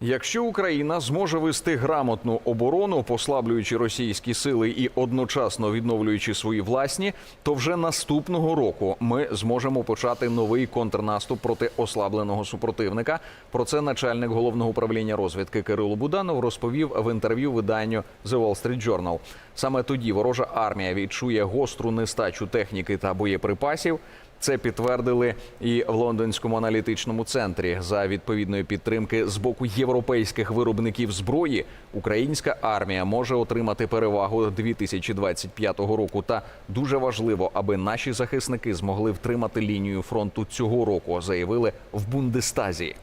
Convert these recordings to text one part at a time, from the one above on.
Якщо Україна зможе вести грамотну оборону, послаблюючи російські сили і одночасно відновлюючи свої власні, то вже наступного року ми зможемо почати новий контрнаступ проти ослабленого супротивника. Про це начальник головного управління розвідки Кирило Буданов розповів в інтерв'ю виданню The Wall Street Journal. Саме тоді ворожа армія відчує гостру нестачу техніки та боєприпасів. Це підтвердили і в лондонському аналітичному центрі. За відповідної підтримки з боку європейських виробників зброї українська армія може отримати перевагу 2025 року. Та дуже важливо, аби наші захисники змогли втримати лінію фронту цього року. Заявили в Бундестазі.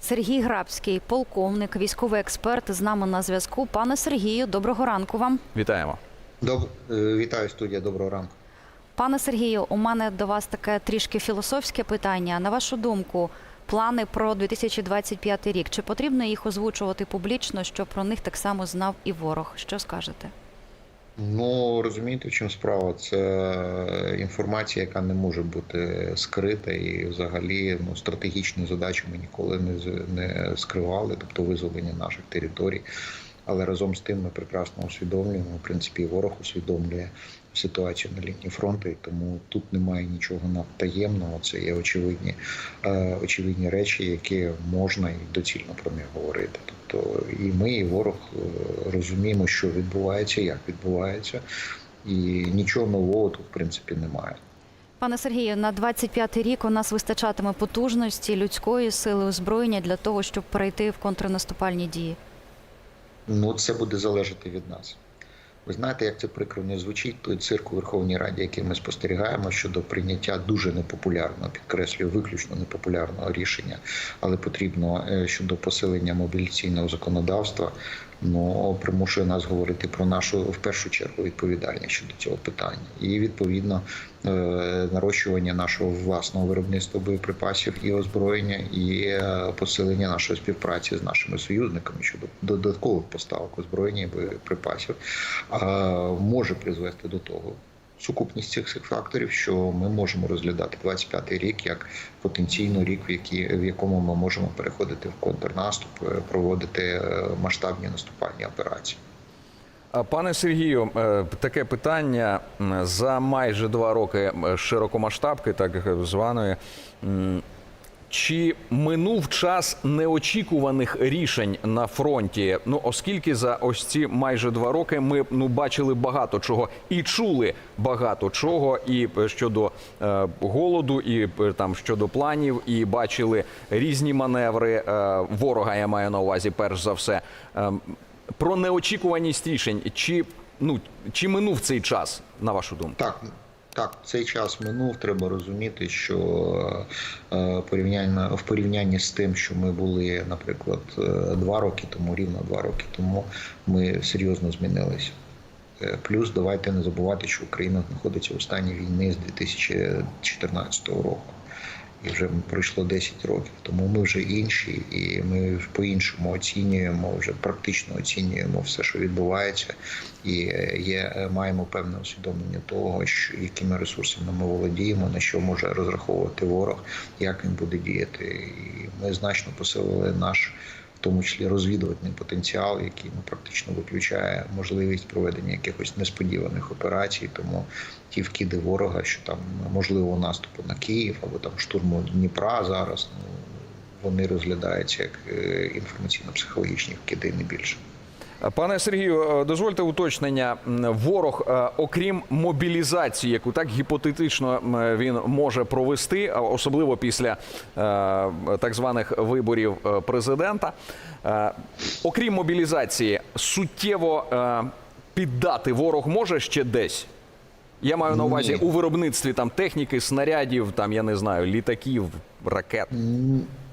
Сергій Грабський, полковник, військовий експерт, з нами на зв'язку. Пане Сергію, доброго ранку вам. Вітаємо. Доб... е, Вітаю студія, доброго ранку. Пане Сергію, у мене до вас таке трішки філософське питання. На вашу думку, плани про 2025 рік чи потрібно їх озвучувати публічно, щоб про них так само знав і ворог? Що скажете? Ну розумієте, в чому справа? Це інформація, яка не може бути скрита, і взагалі ну, стратегічні задачі ми ніколи не, не скривали, тобто визволення наших територій. Але разом з тим ми прекрасно усвідомлюємо, в принципі, ворог усвідомлює ситуацію на лінії фронту, і тому тут немає нічого надтаємного. Це є очевидні, е, очевидні речі, які можна і доцільно про них говорити. Тобто і ми, і ворог е, розуміємо, що відбувається, як відбувається, і нічого нового тут в принципі немає. Пане Сергію, на 25-й рік у нас вистачатиме потужності людської сили озброєння для того, щоб перейти в контрнаступальні дії. Ну, це буде залежати від нас. Ви знаєте, як це прикро не звучить, той цирк у Верховній Раді, який ми спостерігаємо щодо прийняття дуже непопулярного, підкреслюю, виключно непопулярного рішення, але потрібно е, щодо посилення мобілізаційного законодавства, ну примушує нас говорити про нашу в першу чергу відповідальність щодо цього питання, і відповідно е, нарощування нашого власного виробництва боєприпасів і озброєння, і е, посилення нашої співпраці з нашими союзниками щодо додаткових поставок озброєння і боєприпасів а, може призвести до того. Сукупність цих всіх факторів, що ми можемо розглядати 25-й рік як потенційно рік, в, які, в якому ми можемо переходити в контрнаступ, е, проводити е, масштабні наступальні операції. Пане Сергію, е, таке питання за майже два роки широкомасштабки, так званої. Чи минув час неочікуваних рішень на фронті? Ну, оскільки за ось ці майже два роки ми ну бачили багато чого і чули багато чого, і е, щодо е, голоду, і е, там щодо планів, і бачили різні маневри е, ворога. Я маю на увазі, перш за все. Е, про неочікуваність рішень. Чи ну чи минув цей час, на вашу думку? Так, так, цей час минув. Треба розуміти, що е, порівняння в порівнянні з тим, що ми були, наприклад, е, два роки тому, рівно два роки тому, ми серйозно змінилися. Е, Плюс давайте не забувати, що Україна знаходиться у стані війни з 2014 року. І вже пройшло 10 років. Тому ми вже інші, і ми по-іншому оцінюємо, вже практично оцінюємо все, що відбувається, і е, є е, маємо певне усвідомлення того, що якими ресурсами ми володіємо, на що може розраховувати ворог, як він буде діяти. І ми значно посилили наш. Тому числі розвідувальний потенціал, який ну, практично виключає можливість проведення якихось несподіваних операцій. Тому ті вкиди ворога, що там можливо наступу на Київ або там штурму Дніпра зараз, ну вони розглядаються як е, інформаційно-психологічні вкиди, не більше. Пане Сергію, е, дозвольте уточнення. Ворог, е, окрім мобілізації, яку так гіпотетично він може провести, особливо після е, так званих виборів президента, окрім мобілізації, суттєво піддати ворог може ще десь. Я маю на увазі Ні. у виробництві там техніки, снарядів, там я не знаю, літаків, ракет.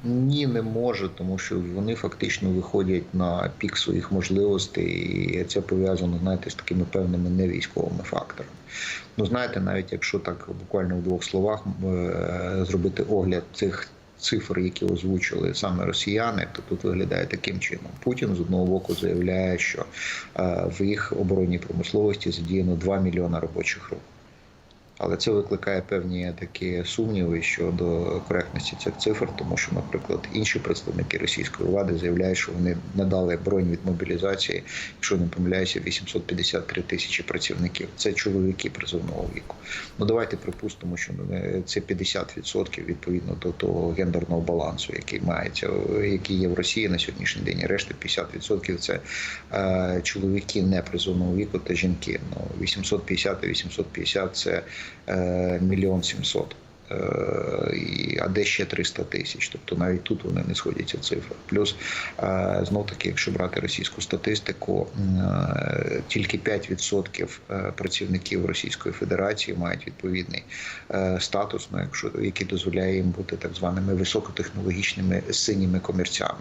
Ні, не може, тому що вони фактично виходять на пік своїх можливостей, і це пов'язано, знаєте, з такими певними невійськовими факторами. Ну, знаєте, навіть якщо так буквально в двох словах е, зробити огляд цих цифр, які озвучили саме росіяни, то тут виглядає таким чином. Путін з одного боку заявляє, що е, в їх оборонній промисловості задіяно 2 мільйона робочих рук. Але це викликає певні такі сумніви щодо коректності цих цифр, тому що, наприклад, інші представники російської влади заявляють, що вони надали бронь від мобілізації, якщо не помиляюся, 853 тисячі працівників. Це чоловіки призовного віку. Ну давайте припустимо, що е, це 50% відповідно до того гендерного балансу, який мається, який є в Росії на сьогоднішній день. Решта 50% це е, чоловіки не призовного віку та жінки. Ну 850 і 850 – це мільйон сімсот. Е, і- А де ще 300 тисяч, тобто навіть тут вони не сходяться цифри. Плюс знов таки, якщо брати російську статистику, е, тільки 5% е, працівників Російської Федерації мають відповідний е, статус, ну, якщо який дозволяє їм бути так званими високотехнологічними синіми комірцями.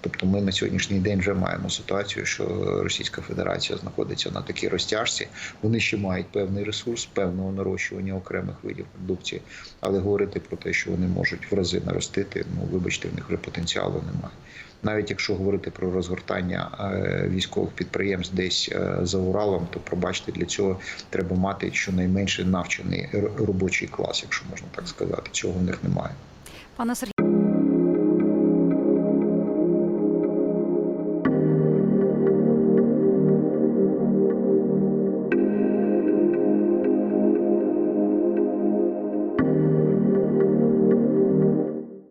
Тобто, ми на сьогоднішній день вже маємо ситуацію, що Російська Федерація знаходиться на такій розтяжці. Вони ще мають певний ресурс, певного нарощування окремих видів продукції, але говорити про те, що вони можуть в рази наростити, ну вибачте, в них вже потенціалу немає. Навіть якщо говорити про розгортання е, військових підприємств десь е, за Уралом, то пробачте, для цього треба мати щонайменше навчений робочий клас, якщо можна так сказати. Цього в них немає. Пане Сергію,